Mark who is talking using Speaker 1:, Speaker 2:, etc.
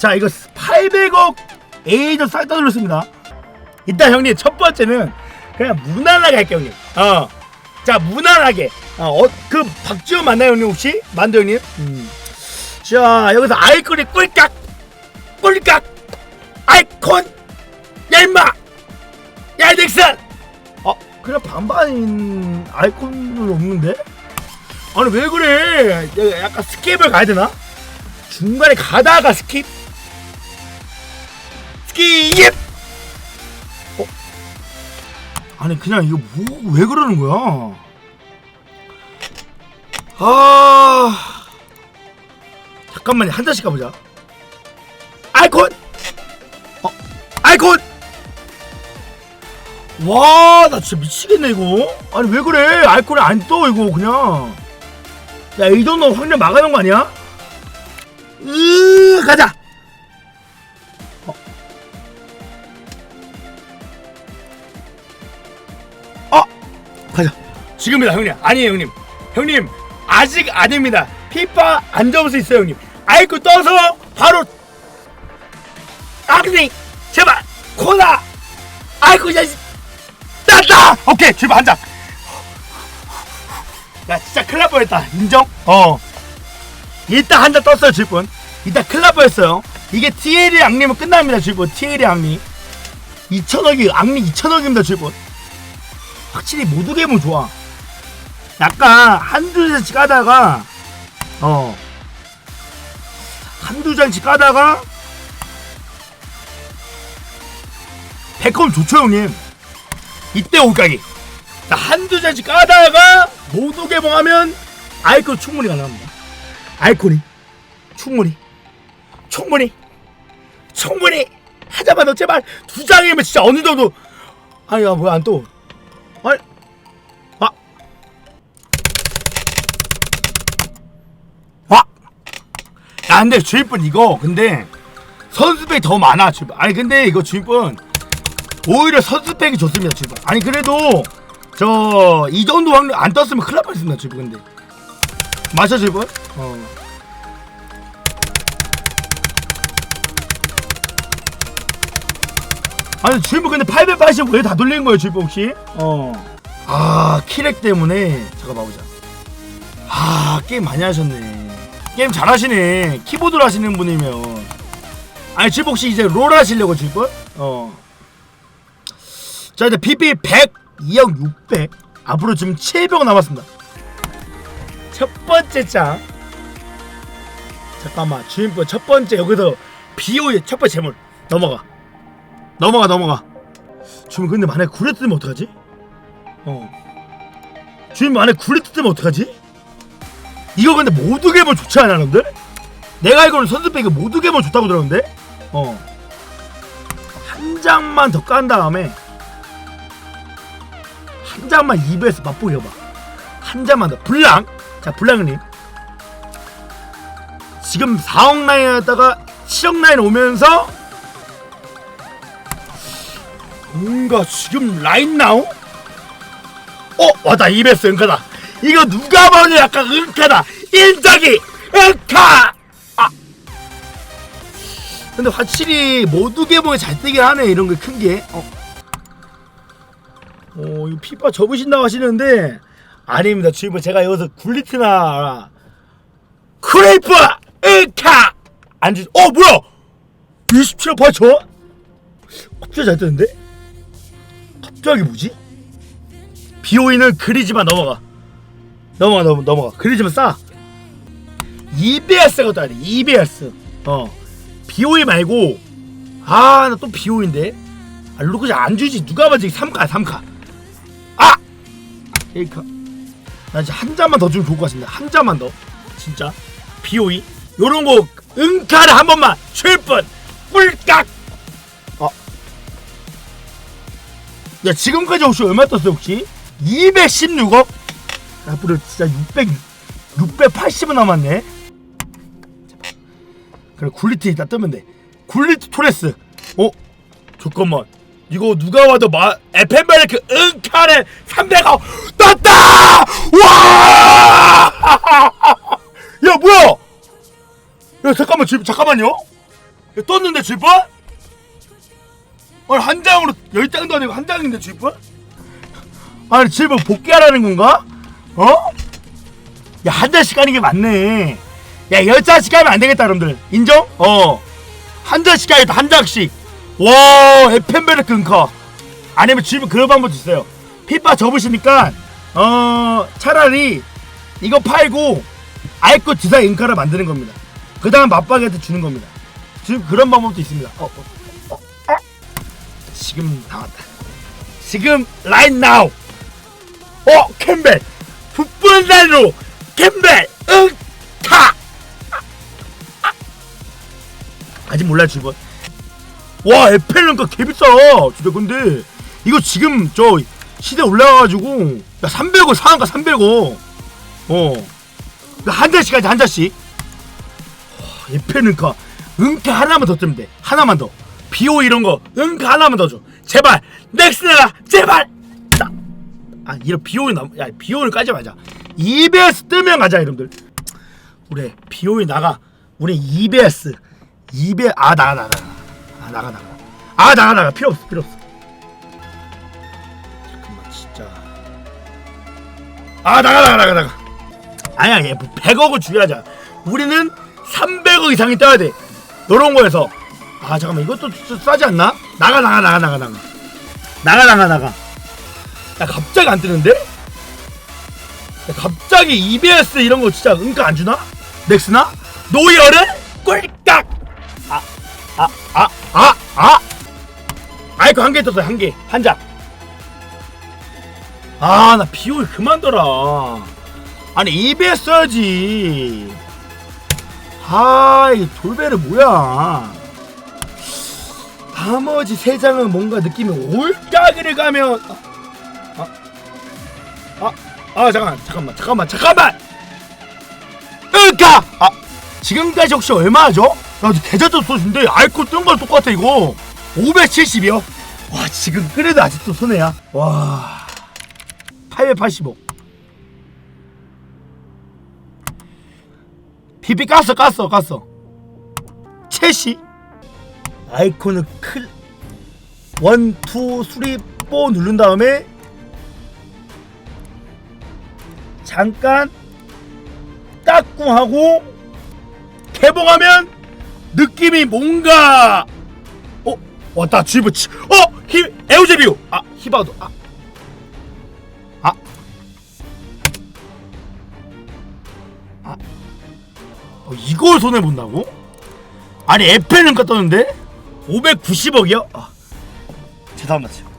Speaker 1: 자 이거 800억 에이저 싹다 돌렸습니다. 일단 형님 첫 번째는 그냥 무난하게 할게요 형님. 어자 무난하게. 어그 박지원 맞나요 형님 혹시? 만두 형님? 음. 자 여기서 아이콘이 꿀깍 꿀깍 아이콘 얄마 야 넥슨 어 그냥 반반인 아이콘은 없는데? 아니 왜 그래? 약간 스킵을 가야 되나? 중간에 가다가 스킵 스킵 어? 아니 그냥 이거 뭐 왜 그러는 거야? 아. 잠깐만요. 한 잔씩 가보자. 아이콘 어? 아이콘 와 나 진짜 미치겠네 이거. 아니 왜 그래? 아이콘이 안 떠 이거 그냥. 야 이 정도 확률 막아놓은 거 아니야? 으 가자 지금이다 형님. 아니에요 형님. 형님 아직 아닙니다. 피파 안 접을 수 있어요 형님. 아이콘 떠서 바로 아그니 제발 코나. 아이고 야 땄다! 오케이 제발 한잔 야 진짜 큰일 날 뻔했다. 인정? 어. 일단 한잔 떴어요 질분 일단 큰일 날 뻔했어요. 이게 TL의 악리면 끝납니다 질분 TL의 악리. 2천억이 악리 2천억입니다 질분 확실히 모두 게임은 좋아 약간 한두 잔씩 까다가 어 한두 잔씩 까다가 백컴 좋죠 형님? 이때 올가기 자, 한두 잔씩 까다가 모두 개봉하면 아이콘 충분히 가능합니다. 아이콘이 충분히 충분히 충분히 하자만 너 제발 두 장이면 진짜 어느 정도. 아니 야 뭐야 안또 야 근데 주인분 이거 근데 선수백이 더 많아 주인분. 아니 근데 이거 주인분 오히려 선수백이 좋습니다 주인분. 아니 그래도 저 이 정도 확률 안 떴으면 큰일 날 뻔했습니다 주인분 근데. 맞아 주인분? 어. 아니 주인분 근데 880 왜 다 돌린 거예요 주인분 혹시? 어아 키렉 때문에. 잠깐 봐보자. 아 게임 많이 하셨네 게임 잘하시네. 키보드로 하시는 분이면. 아니 주인분 혹시 이제 롤 하시려고 주인분? 어. 자 이제 PP 100 2억 600 앞으로 지금 700원 남았습니다. 첫 번째 장. 잠깐만 주인분 첫 번째 여기서 비오의 첫 번째 재물. 넘어가. 넘어가 넘어가. 주인분 근데 만약에 구레 뜨면 어떡하지? 어. 주인분 만약에 구레 뜨면 어떡하지? 이거 근데 모두 개면 좋지 않아 여러분들? 내가 알고는 선수백이 모두 개면 좋다고 들었는데? 어한 장만 더 깐 다음에 한 장만 2배에서 맛보기 해봐. 한 장만 더. 블랑. 자 블랑님. 지금 4억 라인에다가 7억 라인 오면서 뭔가 지금 라인 나오? 어 왔다. 2배스 은카다 이거 누가 봐도 약간 은카다. 인적이 은카 아. 근데 확실히 모두 개봉이 잘 뜨긴 하네 이런 게 큰게. 어. 어, 이 피파 접으신다고 하시는데. 아닙니다. 주인분 제가 여기서 굴리트나 크레이프! 으카 안주 어 뭐야! 27억 8천 갑자기 잘 뜨는데? 갑자기 뭐지? 비오이는 그리지만 넘어가 넘어가 넘어, 넘어가. 그리지만 싸. EBS가 떠야 돼 EBS 어. 비오이 말고 아 나또 비오인데? 아 루크지 안 주지. 누가 봐지 3카 3카. 아! 1카. 나 진짜 한 잔만 더 주면 좋을 것 같습니다. 한 잔만 더. 진짜. BOE 요런 거 응카를 한 번만 칠분 꿀깍! 어. 야 지금까지 혹시 얼마 떴어요 혹시? 216억 앞으로 진짜 600 680원 남았네 그래 굴리트 일단 뜨면 돼 굴리트 토레스 어? 잠깐만 이거 누가 와도 마 에펜베르크 응카레 300억 떴다! 와! 야 뭐야? 야 잠깐만 지금 잠깐만요. 야 떴는데 주입 아니 한 장으로 열 장도 아니고 한 장인데 주입 아니 주입 복귀하라는 건가? 어? 야한 장씩 가는 게 맞네. 야열 장씩 가면 안 되겠다 여러분들. 인정? 어한 장씩 가야겠다 한 장씩 와 에펜베르크 은카 아니면 주입 그런 방법도 있어요. 피파 접으시니까 어 차라리 이거 팔고 아이코 지사 은카를 만드는 겁니다. 그 다음 맞박이한테 주는 겁니다. 지금 그런 방법도 있습니다. 어, 어, 어, 어. 지금 나왔다. 지금 right now. 어 캠벨 북분살로 캠벨 응타! 아직 몰라요 주번 와 에펠런가 개비싸 진짜 근데 이거 지금 저 시대 올라가가지고 야 300원 상한가 300원 어한 잔씩 하지 한 잔씩 와, 에펠런가 응가 하나만 더 뜨면 돼. 하나만 더. 비오 이런 거 응가 하나만 더 줘. 제발 넥스나라 제발! 나- 아 이런 비오이 나, 야 비오이 까지 마자. EBS 뜨면 가자 여러분들. 우리 비오이 나가. 우리 EBS EBS 아 나가 나가. 아 나가 나가. 아 나가 나가. 필요 없어 필요 없어. 잠깐만 진짜. 아 나가 나가 나가 나가. 아니야 얘 100억을 주의하자 우리는 300억 이상이 떠야 돼. 요런 거에서. 아 잠깐만. 이것도 좀 싸지 않나? 나가 나가 나가 나가 나가. 나가 나가 나가 야 갑자기 안 뜨는데? 야, 갑자기 EBS 이런 거 진짜 은가 안 주나? 넥스나? 노열은 꿀깍! 아, 아, 아, 아, 아! 아이고 한개 떴어요 한 개, 한 장. 아, 나 비올 그만둬라. 아니 EBS 써야지. 아, 이 돌베르 뭐야? 나머지 세 장은 뭔가 느낌이 올까기를 가면 아, 아, 아 잠깐 잠깐만 잠깐만 잠깐만! 으까! 아 지금까지 혹시 얼마죠? 나 계좌도 쏘신데 알코 뜬걸 똑같아 이거. 570이요? 와 지금 그래도 아직도 손해야 와. 885 비비 깠어 깠어 깠어. 채시. 아이콘을 클 원, 투, 쓰리, 포 누른 다음에 잠깐 따꿍하고 개봉하면 느낌이 뭔가 어 왔다 주입을 치- 어 히, 에우제비오 아 히바도 아 아. 아. 어, 이걸 손해 본다고? 아니 에페는 깠떴는데 590억이요? 아, 죄송합니다.